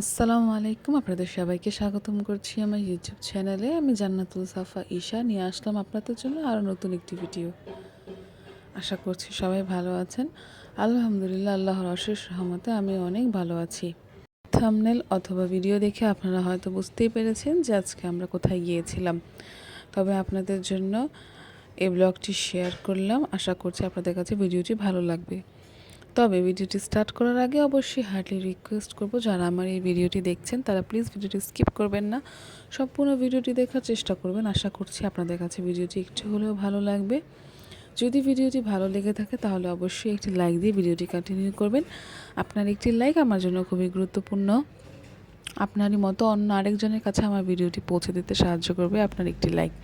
আসসালামু আলাইকুম। আপনাদের সবাইকে স্বাগতম করছি আমার ইউটিউব চ্যানেলে আমি জান্নাতুল সাফা ঈশা। নিয়ে আসলাম আপনাদের জন্য আরও নতুন একটি ভিডিও আশা করছি সবাই ভালো আছেন। আলহামদুলিল্লাহ, আল্লাহর অশেষ রহমতে আমি অনেক ভালো আছি। থামনেল অথবা ভিডিও দেখে আপনারা হয়তো বুঝতেই পেরেছেন যে আজকে আমরা কোথায় গিয়েছিলাম। তবে আপনাদের জন্য এই ব্লগটি শেয়ার করলাম। আশা করছি আপনাদের কাছে ভিডিওটি ভালো লাগবে। তবে ভিডিওটি স্টার্ট করার আগে অবশ্যই হার্ডলি রিকোয়েস্ট করব যারা আমার এই ভিডিওটি দেখছেন, তারা প্লিজ ভিডিওটি স্কিপ করবেন না। সম্পূর্ণ ভিডিওটি দেখার চেষ্টা করবেন। আশা করছি আপনাদের কাছে ভিডিওটি একটু হলেও ভালো লাগবে। যদি ভিডিওটি ভালো লেগে থাকে, তাহলে অবশ্যই একটি লাইক দিয়ে ভিডিওটি কন্টিনিউ করবেন। আপনার একটি লাইক আমার জন্য খুবই গুরুত্বপূর্ণ। আপনারই মতো অন্য আরেকজনের কাছে আমার ভিডিওটি পৌঁছে দিতে সাহায্য করবে আপনার একটি লাইক।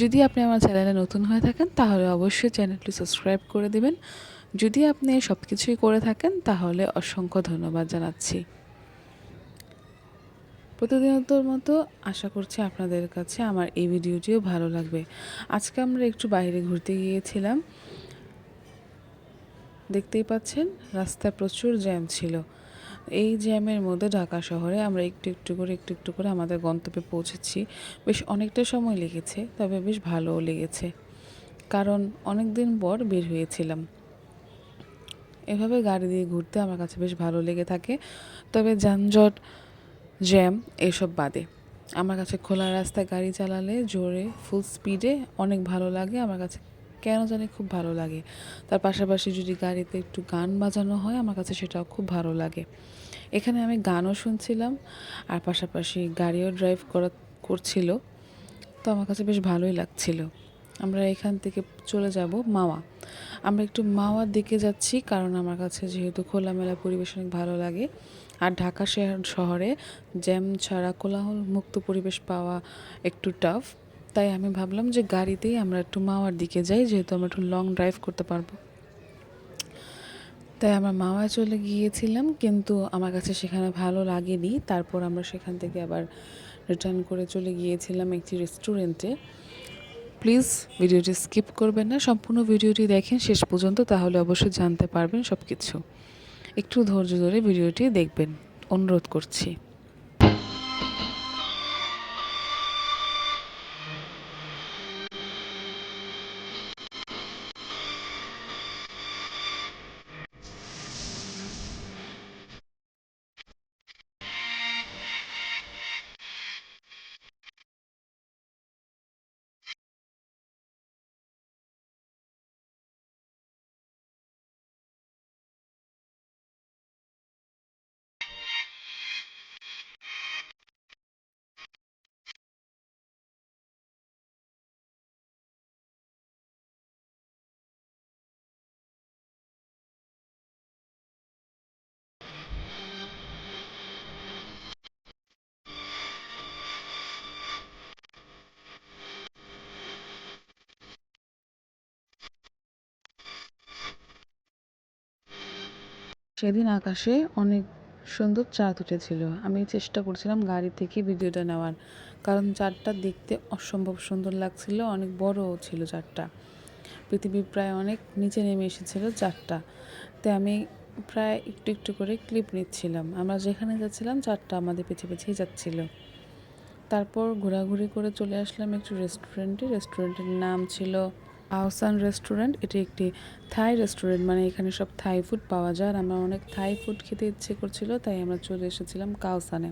যদি আপনি আমার চ্যানেলে নতুন হয়ে থাকেন, তাহলে অবশ্যই চ্যানেলটি সাবস্ক্রাইব করে দেবেন। যদি আপনি সব কিছুই করে থাকেন, তাহলে অসংখ্য ধন্যবাদ জানাচ্ছি। প্রতিদিনতর মতো আশা করছি আপনাদের কাছে আমার এই ভিডিওটিও ভালো লাগবে। আজকে আমরা একটু বাইরে ঘুরতে গিয়েছিলাম। দেখতেই পাচ্ছেন, রাস্তায় প্রচুর জ্যাম ছিল। এই জ্যামের মধ্যে ঢাকা শহরে আমরা একটু একটু করে, একটু একটু করে আমাদের গন্তব্যে পৌঁছেছি। বেশ অনেকটা সময় লেগেছে, তবে বেশ ভালোও লেগেছে। কারণ অনেক দিন পর বের হয়েছিলাম। এভাবে গাড়ি দিয়ে ঘুরতে আমার কাছে বেশ ভালো লেগে থাকে। তবে যানজট, জ্যাম এসব বাদে। আমার কাছে খোলা রাস্তায় গাড়ি চালালে জোরে ফুল স্পিডে অনেক ভালো লাগে, আমার কাছে কেন জানি খুব ভালো লাগে। তার পাশাপাশি যদি গাড়িতে একটু গান বাজানো হয়, আমার কাছে সেটাও খুব ভালো লাগে। এখানে আমি গানও শুনছিলাম, আর পাশাপাশি গাড়িও ড্রাইভ করা, করছিল। তো আমার কাছে বেশ ভালোই লাগছিল। আমরা এখান থেকে চলে যাব মাওয়া। আমরা একটু মাওয়ার দিকে যাচ্ছি কারণ আমার কাছে যেহেতু খোলামেলা পরিবেশ অনেক ভালো লাগে। আর ঢাকা শহরে জ্যাম ছাড়া কোলাহল মুক্ত পরিবেশ পাওয়া একটু টাফ তাই আমি ভাবলাম যে গাড়িতেই আমরা একটু মাওয়ার দিকে যাই, যেহেতু আমরা একটু লং ড্রাইভ করতে পারব। তাই আমরা মাওয়ায় চলে গিয়েছিলাম, কিন্তু আমার কাছে সেখানে ভালো লাগেনি। তারপর আমরা সেখান থেকে আবার রিটার্ন করে চলে গিয়েছিলাম একটি রেস্টুরেন্টে প্লিজ ভিডিওটি স্কিপ করবেন না, সম্পূর্ণ ভিডিওটি দেখেন শেষ পর্যন্ত, তাহলে অবশ্যই জানতে পারবেন সব কিছু একটু ধৈর্য ধরে ভিডিওটি দেখবেন। অনুরোধ করছি। সেদিন আকাশে অনেক সুন্দর চাঁদ উঠেছিল। আমি চেষ্টা করছিলাম গাড়ি থেকে ভিডিওটা নেওয়ার, কারণ চাঁদটা দেখতে অসম্ভব সুন্দর লাগছিল, অনেক বড়ও ছিল চাঁদটা। পৃথিবী প্রায় অনেক নিচে নেমে এসেছিল চাঁদটা। তাই আমি প্রায় একটু একটু করে ক্লিপ নিচ্ছিলাম। আমরা যেখানে যাচ্ছিলাম, চাঁদটা আমাদের পিছিয়ে পিছিয়ে যাচ্ছিল। তারপর ঘোরাঘুরি করে চলে আসলাম একটু রেস্টুরেন্টে রেস্টুরেন্টের নাম ছিল আহসান রেস্টুরেন্ট, এটি একটি থাই রেস্টুরেন্ট মানে এখানে সব থাই ফুড পাওয়া যায়। আর আমার অনেক থাই ফুড খেতে ইচ্ছে করছিল, তাই আমরা চলে এসেছিলাম কাউসানে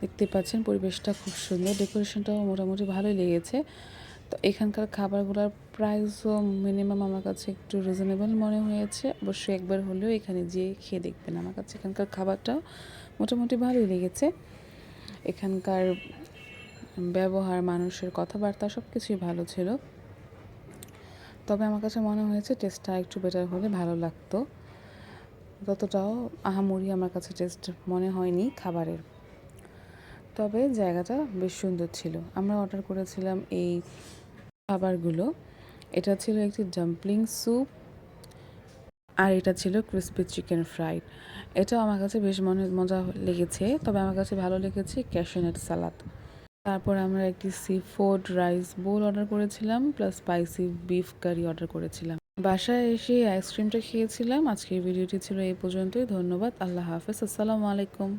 দেখতে পাচ্ছেন পরিবেশটা খুব সুন্দর, ডেকোরেশনটাও মোটামুটি ভালোই লেগেছে। তো এখানকার খাবারগুলোর প্রাইসও মিনিমাম আমার কাছে একটু রিজনেবল মনে হয়েছে। অবশ্যই একবার হলেও এখানে যেয়ে খেয়ে দেখবেন। আমার কাছে এখানকার খাবারটাও মোটামুটি ভালোই লেগেছে। এখানকার ব্যবহার, মানুষের কথাবার্তা সব কিছুই ভালো ছিল। তবে আমার কাছে মনে হয়েছে টেস্টটা একটু বেটার হলে ভালো লাগতো। ততটাও আহামরি আমার কাছে টেস্ট মনে হয়নি খাবারের। তবে জায়গাটা বেশ সুন্দর ছিল। আমরা অর্ডার করেছিলাম এই খাবারগুলো। এটা ছিল একটি ডাম্পলিং স্যুপ আর এটা ছিল ক্রিসপি চিকেন ফ্রাইড এটাও আমার কাছে বেশ মনে, মজা লেগেছে। তবে আমার কাছে ভালো লেগেছে ক্যাশনেট সালাদ তারপর আমরা একটি sea food rice bowl order করেছিলাম plus spicy beef curry order করেছিলাম। বাসায় এসে আইসক্রিমটা খেয়েছিলাম। আজকের ভিডিওটি ছিল এই পর্যন্তই। ধন্যবাদ। আল্লাহ হাফেজ। আসসালামু আলাইকুম।